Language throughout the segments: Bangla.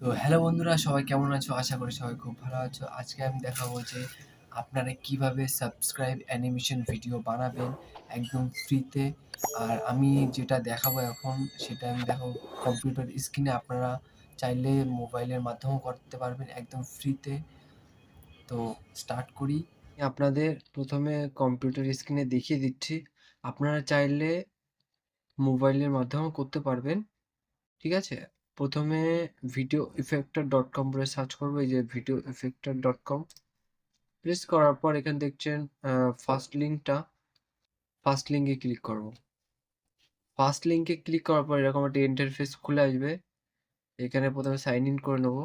তো হ্যালো বন্ধুরা, সবাই কেমন আছো? আশা করি সবাই খুব ভালো আছো। আজকে আমি দেখাবো যে আপনারা কীভাবে সাবস্ক্রাইব অ্যানিমেশন ভিডিও বানাবেন একদম ফ্রিতে আর আমি যেটা দেখাবো এখন, সেটা আমি দেখাবো কম্পিউটার স্ক্রিনে আপনারা চাইলে মোবাইলের মাধ্যমেও করতে পারবেন একদম ফ্রিতে তো স্টার্ট করি। আপনাদের প্রথমে কম্পিউটার স্ক্রিনে দেখিয়ে দিচ্ছি। আপনারা চাইলে মোবাইলের মাধ্যমেও করতে পারবেন। ঠিক আছে? প্রথমে ভিডিও ইফেক্টার ডট কম বলে সার্চ করব, এই যে video effector dot com press করার পর এখানে দেখছেন ফার্স্ট লিঙ্কটা ফার্স্ট লিঙ্কে ক্লিক করব। ফার্স্ট লিঙ্কে ক্লিক করার পর এরকম একটা ইন্টারফেস খুলে আসবে। এখানে প্রথমে সাইন ইন করে নেব।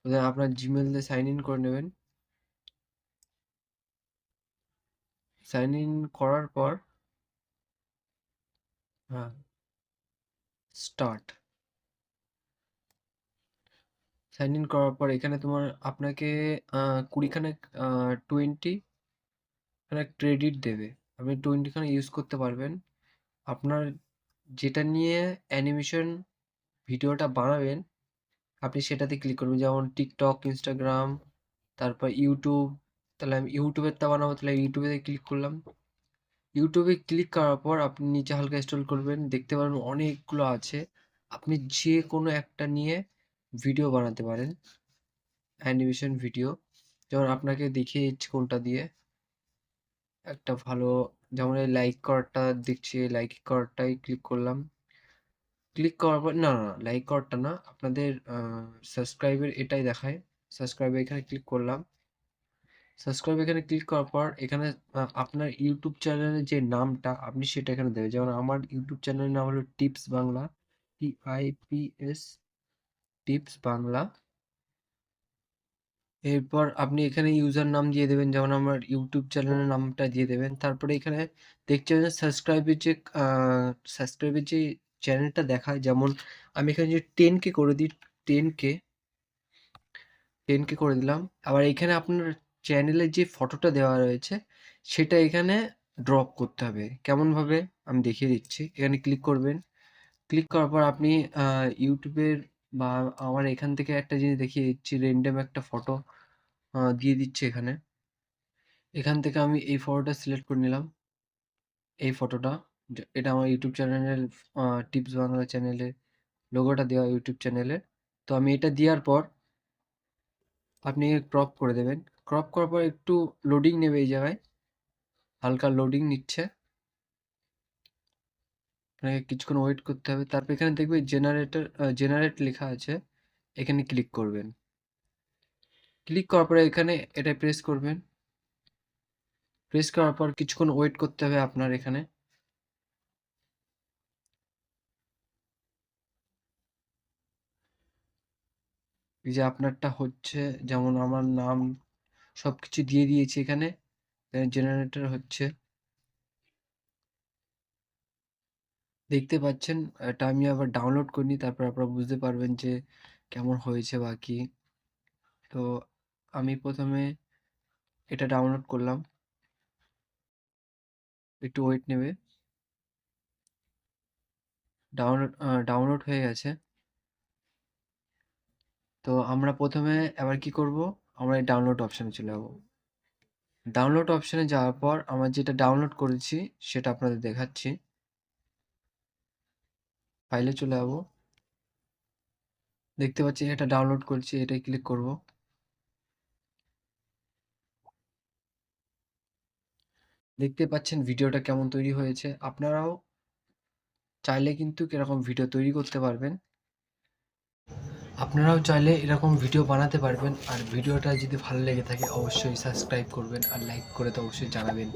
প্রথমে আপনার জিমেল দিয়ে সাইন ইন করে নেবেন। সাইন ইন করার পর হ্যাঁ স্টার্ট সাইন ইন করার পর এখানে তোমার আপনাকে কুড়িখানে টোয়েন্টি খানে ক্রেডিট দেবে। আপনি টোয়েন্টিখানে ইউজ করতে পারবেন। আপনার যেটা নিয়ে অ্যানিমেশন ভিডিওটা বানাবেন, আপনি সেটাতে ক্লিক করবেন। যেমন টিকটক ইনস্টাগ্রাম তারপর ইউটিউব তাহলে আমি ইউটিউবেরটা বানাবো, তাহলে ইউটিউবে ক্লিক করলাম। ইউটিউবে ক্লিক করার পর আপনি নিচে হালকা স্ক্রল করবেন, দেখতে পারবেন অনেকগুলো আছে। আপনি যে কোনো একটা নিয়ে ভিডিও বানাতে পারেন। অ্যানিমেশন ভিডিও যেমন আপনাকে দেখিয়ে দিচ্ছি কোনটা দিয়ে একটা ভালো যেমন এই লাইক করারটা দেখছি লাইক করারটাই ক্লিক করলাম। ক্লিক করার পর, না না লাইক করারটা না, আপনাদের সাবস্ক্রাইবের এটাই দেখায়। সাবস্ক্রাইবে এখানে ক্লিক করলাম। সাবস্ক্রাইব এখানে ক্লিক করার পর, এখানে আপনার ইউটিউব চ্যানেলের যে নামটা, আপনি সেটা এখানে দেবেন। যেমন আমার ইউটিউব চ্যানেলের নাম হলো tips Bangla T I P S tips Bangla. এরপর আপনি এখানে ইউজার নাম দিয়ে দেবেন, যেমন আমার ইউটিউব চ্যানেলের নামটা দিয়ে দেবেন। তারপরে এখানে দেখতে পাবেন সাবস্ক্রাইবের যে সাবস্ক্রাইবের যে চ্যানেলটা দেখায়, যেমন আমি এখানে যে টেন কে করে দিই টেন কে টেন কে করে দিলাম। আবার এখানে আপনার চ্যানেলের যে ফটোটা দেওয়া রয়েছে, সেটা এখানে ড্রপ করতে হবে। কেমনভাবে? আমি দেখিয়ে দিচ্ছি। এখানে ক্লিক করবেন। ক্লিক করার পর আপনি ইউটিউবের বা আমার এখান থেকে একটা জিনিস দেখিয়ে দিচ্ছি রেন্ডম একটা ফটো দিয়ে দিচ্ছে এখানে। এখান থেকে আমি এই ফটোটা সিলেক্ট করে নিলাম। এই ফটোটা এটা আমার ইউটিউব চ্যানেলের টিপস বাংলা চ্যানেলে লোগোটা দেওয়া ইউটিউব চ্যানেলে তো আমি এটা দেওয়ার পর, আপনি ক্রপ করে দেবেন। ক্রপ করার পর একটু লোডিং নেবে এই জায়গায়। হালকা লোডিং নিচ্ছে। আপনাকে কিছুক্ষণ ওয়েট করতে হবে। তারপর এখানে দেখবে জেনারেটর জেনারেট লেখা আছে। এখানে ক্লিক করবেন। ক্লিক করার পরে এখানে এটা প্রেস করবেন। প্রেস করার পর কিছুক্ষণ ওয়েট করতে হবে আপনার এখানে। যে আপনারটা হচ্ছে, যেমন আমার নাম সব কিছু দিয়ে দিয়েছি এখানে। জেনারেটর হচ্ছে। দেখতে পাচ্ছেন, এটা আমি আবার ডাউনলোড করিনি, তারপর আপনারা বুঝতে পারবেন যে কেমন হয়েছে বা কি। তো আমি প্রথমে এটা ডাউনলোড করলাম। একটু ওয়েট নেবে। ডাউনলোড ডাউনলোড হয়ে গেছে। তো আমরা প্রথমে এবার কি করব? আমরা এই ডাউনলোড অপশানে চলে যাব। ডাউনলোড অপশানে যাওয়ার পর আমার যেটা ডাউনলোড করেছি, সেটা আপনাদের দেখাচ্ছি। ফাইলে চলে যাব। দেখতে পাচ্ছি এটা ডাউনলোড করছি, এটাই ক্লিক করব। দেখতে পাচ্ছেন ভিডিওটা কেমন তৈরি হয়েছে। আপনারাও চাইলে কিন্তু এরকম ভিডিও তৈরি করতে পারবেন। আপনারাও চাইলে এরকম ভিডিও বানাতে পারবেন। আর ভিডিওটা যদি ভালো লেগে থাকে, অবশ্যই সাবস্ক্রাইব করবেন আর লাইক করে তো অবশ্যই জানাবেন।